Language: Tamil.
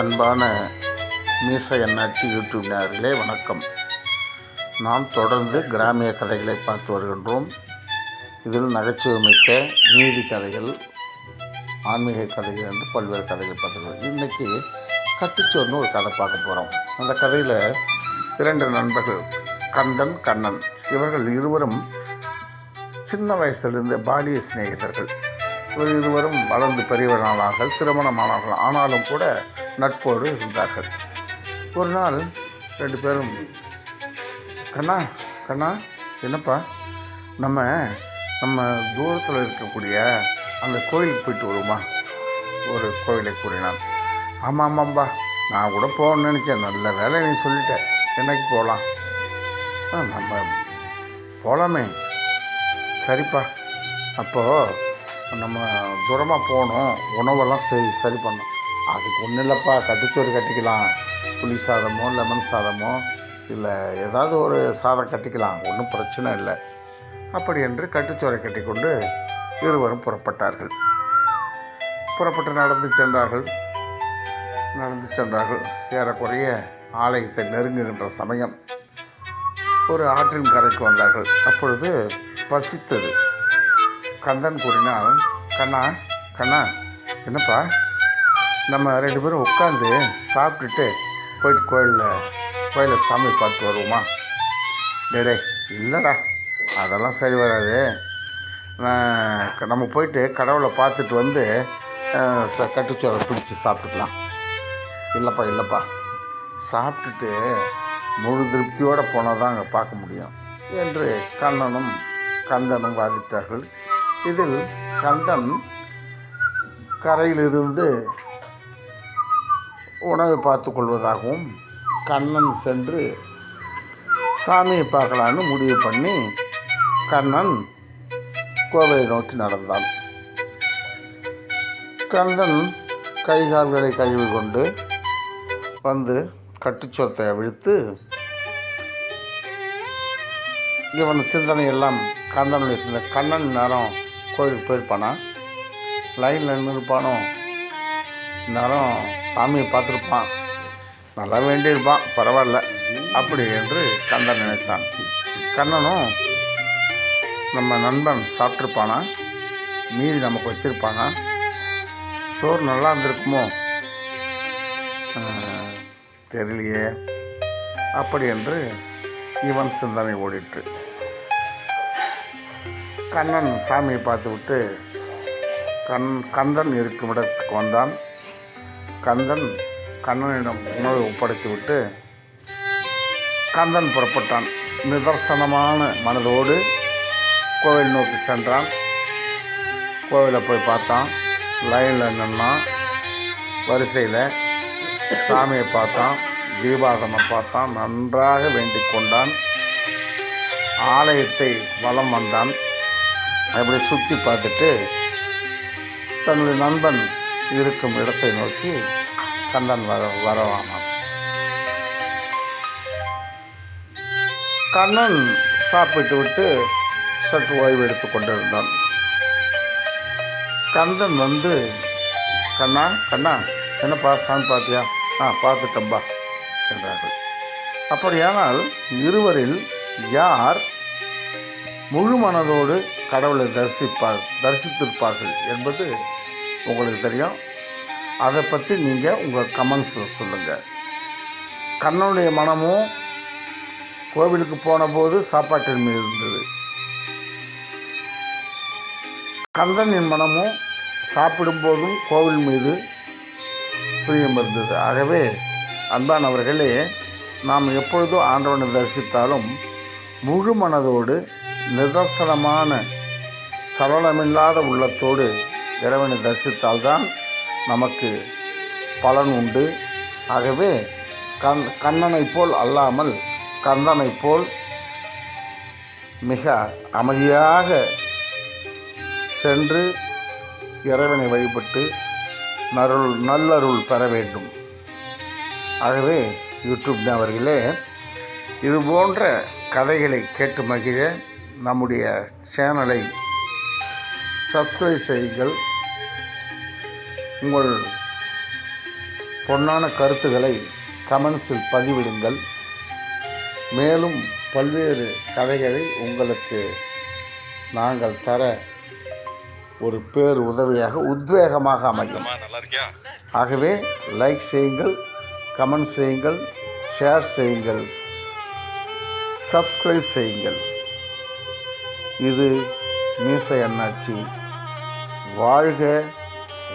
அன்பான மீச என்னாச்சி யூடியூப் நேயர்களே வணக்கம். நாம் தொடர்ந்து கிராமிய கதைகளை பார்த்து வருகின்றோம். இதில் நகைச்சுவை மிக்க நீதி கதைகள் ஆன்மீக கதைகள் என்று பல்வேறு கதைகள் பார்த்துருக்கோம் இன்றைக்கி கட்டுச்சோர்னு ஒரு கதை பார்க்க போகிறோம் அந்த கதையில் இரண்டு நண்பர்கள் கந்தன் கண்ணன். இவர்கள் இருவரும் சின்ன வயசிலிருந்து பாலிய சிநேகிதர்கள். இவர் இருவரும் வளர்ந்து பெரியவர்களானார்கள் திருமணமானார்கள். ஆனாலும் கூட நட்போடு இருந்தார்கள். ஒரு நாள் ரெண்டு பேரும் கண்ணா கண்ணா என்னப்பா? நம்ம நம்ம தூரத்தில் இருக்கக்கூடிய அந்த கோயிலுக்கு போயிட்டு வருமா ஒரு கோயிலை கூறினான். ஆமாம் ஆமாம்பா நான் கூட போகணும்னு நினச்சேன். நல்ல வேலை நீ சொல்லிட்டேன் என்னைக்கு போகலாம் ஆ நம்ம போகலாமே சரிப்பா. அப்போது நம்ம தூரமாக போகணும். உணவெல்லாம் சரி சரி பண்ணணும் அதுக்கு ஒன்றும் இல்லைப்பா கட்டிச்சோறு கட்டிக்கலாம். புளி சாதமோ லெமன் சாதமோ இல்லை ஏதாவது ஒரு சாதம் கட்டிக்கலாம். ஒன்றும் பிரச்சனை இல்லை. அப்படி என்று கட்டுச்சோறை கட்டிக்கொண்டு இருவரும் புறப்பட்டார்கள். புறப்பட்டு நடந்து சென்றார்கள். நடந்து சென்றார்கள். ஏறக்குறைய ஆலயத்தை நெருங்குகின்ற சமயம். ஒரு ஆற்றின் கரைக்கு வந்தார்கள். அப்பொழுது பசித்தது. கந்தன் கூறினால் கண்ணா கண்ணா என்னப்பா? நம்ம ரெண்டு பேரும் உட்காந்து சாப்பிட்டுட்டு போயிட்டு கோயிலில் கோயிலில் சாமி பார்த்து வருவோமா? டேடே இல்லைடா அதெல்லாம் சரி வராது. நம்ம போயிட்டு கடவுளை பார்த்துட்டு வந்து ச கட்டுச்சோரை பிடிச்சி சாப்பிட்டுக்கலாம். இல்லைப்பா இல்லைப்பா. சாப்பிட்டுட்டு முழு திருப்தியோடு போனால் தான் அங்கே பார்க்க முடியும் என்று கண்ணனும் கந்தனும் வாதிட்டார்கள். இதில் கந்தன் கரையிலிருந்து உணவை பார்த்து கொள்வதாகவும் கண்ணன் சென்று சாமியை பார்க்கலான்னு முடிவு பண்ணி கண்ணன் கோவையை நோக்கி நடந்தான். கந்தன் கை கால்களை கழுவி கொண்டு வந்து கட்டுச்சோத்தை அவிழ்த்து இவன் சிந்தனை எல்லாம் கந்தனுடைய சிந்தனை. கண்ணன் நேரம் கோயிலுக்கு போயிருப்பானா? லைனில் நின்றுருப்பானோ இருந்தாலும் சாமியை பார்த்துருப்பான். நல்லா வேண்டியிருப்பான் பரவாயில்ல அப்படி என்று கந்தன் நினைத்தான். கண்ணனும் நம்ம நண்பன் சாப்பிட்ருப்பானா மீதி நமக்கு வச்சுருப்பானா? சோறு நல்லா இருந்திருக்குமோ? தெரியலையே. அப்படி என்று இவன் சிந்தனை ஓடிட்டு கண்ணன் சாமியை பார்த்து விட்டு கண் கந்தன் இருக்கும் இடத்துக்கு வந்தான். கந்தன் கண்ணனிடம் உணவை ஒப்படைத்துவிட்டு கந்தன் புறப்பட்டான். நிதர்சனமான மனதோடு கோவில் நோக்கி சென்றான். கோவிலை போய் பார்த்தான். லைனில் நின்னான் வரிசையில் சாமியை பார்த்தான். தீபாகமம் பார்த்தான். நன்றாக வேண்டிக் கொண்டான். ஆலயத்தை வலம் வந்தான். அப்படி சுற்றி பார்த்துட்டு தன்னுடைய நண்பன் இருக்கும் இடத்தை நோக்கி கந்தன் வர வரவானான். கண்ணன் சாப்பிட்டு விட்டு சற்று ஓய்வு எடுத்து கொண்டிருந்தான். கந்தன் வந்து கண்ணா கண்ணா என்னப்பா சாமி பார்த்தியா ஆ பார்த்துட்டம்பா என்றார்கள். அப்படியானால் இருவரில் யார் முழு மனதோடு கடவுளை தரிசிப்பார் தரிசித்திருப்பார்கள்? என்பது உங்களுக்கு தெரியும். அதை பற்றி நீங்கள் உங்கள் கமெண்ட்ஸில் சொல்லுங்கள் கண்ணனுடைய மனமும் கோவிலுக்கு போனபோது சாப்பாட்டின் மீது இருந்தது. கந்தனின் மனமும் சாப்பிடும்போதும் கோவில் மீது பிரியம் இருந்தது. ஆகவே அன்பானவர்களே நாம் எப்பொழுதும் ஆண்டவனை தரிசித்தாலும் முழு மனதோடு நிதர்சனமான சலனமில்லாத உள்ளத்தோடு இறைவனை தரிசித்தால்தான் நமக்கு பலன் உண்டு. ஆகவே கண் கண்ணனைப் போல் அல்லாமல் கந்தனைப் போல் மிக அமைதியாக சென்று இறைவனை வழிபட்டு நருள் நல்லருள் பெற வேண்டும். ஆகவே யூடியூப் அவர்களே இது போன்ற கதைகளை கேட்டு மகிழ நம்முடைய சேனலை சப்ஸ்கிரைப் செய்யுங்கள். உங்கள் பொன்னான கருத்துக்களை கமெண்ட்ஸில் பதிவிடுங்கள். மேலும் பல்வேறு கதைகளை உங்களுக்கு நாங்கள் தர ஒரு பேர் உதவியாக உத்வேகமாக அமையும். ஆகவே லைக் செய்யுங்கள் கமெண்ட் செய்யுங்கள் ஷேர் செய்யுங்கள் சப்ஸ்கிரைப் செய்யுங்கள். இது மீசை அண்ணாச்சி. வாழ்க